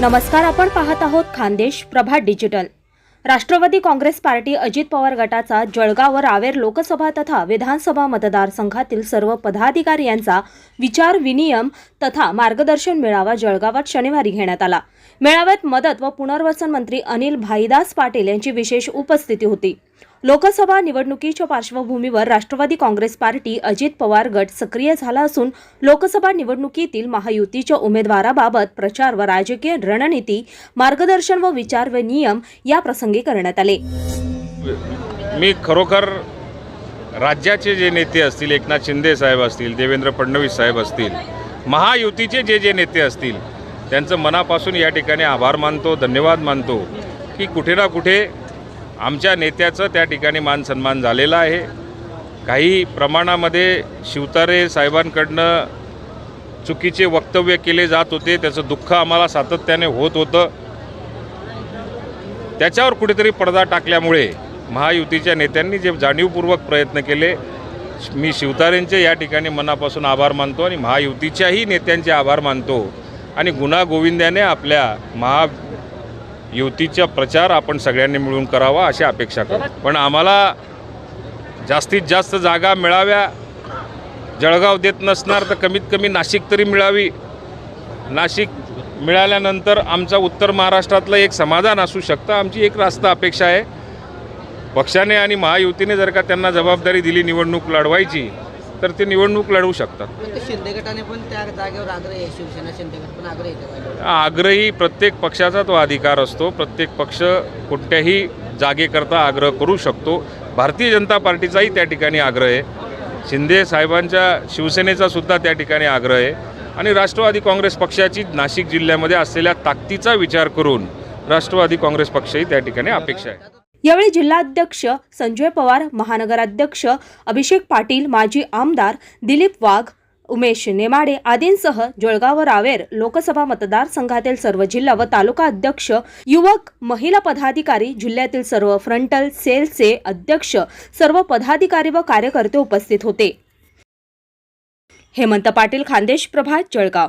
नमस्कार आपण पाहत आहोत Khandesh Prabhat digital. Rashtravadi Congress Party Ajit Pawar गटाचा जळगाव व रावेर लोकसभा तथा विधानसभा मतदारसंघातील सर्व पदाधिकारी यांचा विचार विनियम तथा मार्गदर्शन मेळावा जळगावात शनिवारी घेण्यात आला. मेळाव्यात मदत व पुनर्वसन मंत्री अनिल भाईदास पाटील यांची विशेष उपस्थिती होती. लोकसभा निवडणुकीच्या पार्श्वभूमीवर राष्ट्रवादी काँग्रेस पार्टी अजित पवार गट सक्रिय झाला असून लोकसभा निवडणुकीतील महायुतीच्या उमेदवाराबाबत प्रचार व राजकीय रणनीती मार्गदर्शन व विचार व नियम या प्रसंगी करण्यात आले. मी खरोखर राज्याचे जे नेते असतील एकनाथ शिंदे साहेब असतील देवेंद्र फडणवीस साहेब असतील महायुतीचे जे जे नेते असतील त्यांचं मनापासून या ठिकाणी आभार मानतो धन्यवाद मानतो की कुठे ना कुठे आमच्या नेत्याचं त्या ठिकाणी मान सन्मान झालेला आहे. काही प्रमाणामध्ये शिवतारे साहेबांकडनं चुकीचे वक्तव्य केले जात होते त्याचं दुःख आम्हाला सातत्याने होत होतं. त्याच्यावर कुठेतरी पडदा टाकल्यामुळे महायुतीच्या नेत्यांनी जे जाणीवपूर्वक प्रयत्न केले मी शिवतारेंचे या ठिकाणी मनापासून आभार मानतो आणि महायुतीच्याही नेत्यांचे आभार मानतो. आणि गुणागोविंद्याने आपल्या महा युतीचा प्रचार आपण सगळ्यांनी मिळून करावा अशी अपेक्षा करू. पण आम्हाला जास्तीत जास्त जागा मिळाव्या जळगाव देत नसणार तर कमीत कमी नाशिक तरी मिळावी. नाशिक मिळाल्यानंतर आमचा उत्तर महाराष्ट्रातलं एक समाधान असू शकतं आमची एक रास्त अपेक्षा आहे. पक्षाने आणि महायुतीने जर का त्यांना जबाबदारी दिली निवडणूक लढवायची तर ते निवडणूक लढवू शकतात. शिंदे गटाने पण त्या जागेवर आग्रह आहे शिवसेना शिंदे गट पण आग्रह येते आग्रही प्रत्येक पक्षाचा तो अधिकार असतो. प्रत्येक पक्ष कोणत्याही जागेकरता आग्रह करू शकतो. भारतीय जनता पार्टीचाही त्या ठिकाणी आग्रह आहे. शिंदे साहेबांच्या शिवसेनेचा सुद्धा त्या ठिकाणी आग्रह आहे. आणि राष्ट्रवादी काँग्रेस पक्षाची नाशिक जिल्ह्यामध्ये असलेल्या ताकदीचा विचार करून राष्ट्रवादी काँग्रेस पक्षही त्या ठिकाणी अपेक्षा आहे. यावेळी जिल्हाध्यक्ष संजय पवार महानगराध्यक्ष अभिषेक पाटील माजी आमदार दिलीप वाघ उमेश नेमाडे आदींसह जळगाव रावेर लोकसभा मतदारसंघातील सर्व जिल्हा व तालुका अध्यक्ष युवक महिला पदाधिकारी जिल्ह्यातील सर्व फ्रंटल सेलचे अध्यक्ष सर्व पदाधिकारी व कार्यकर्ते उपस्थित होते. हेमंत पाटील खानदेश प्रभात जळगाव.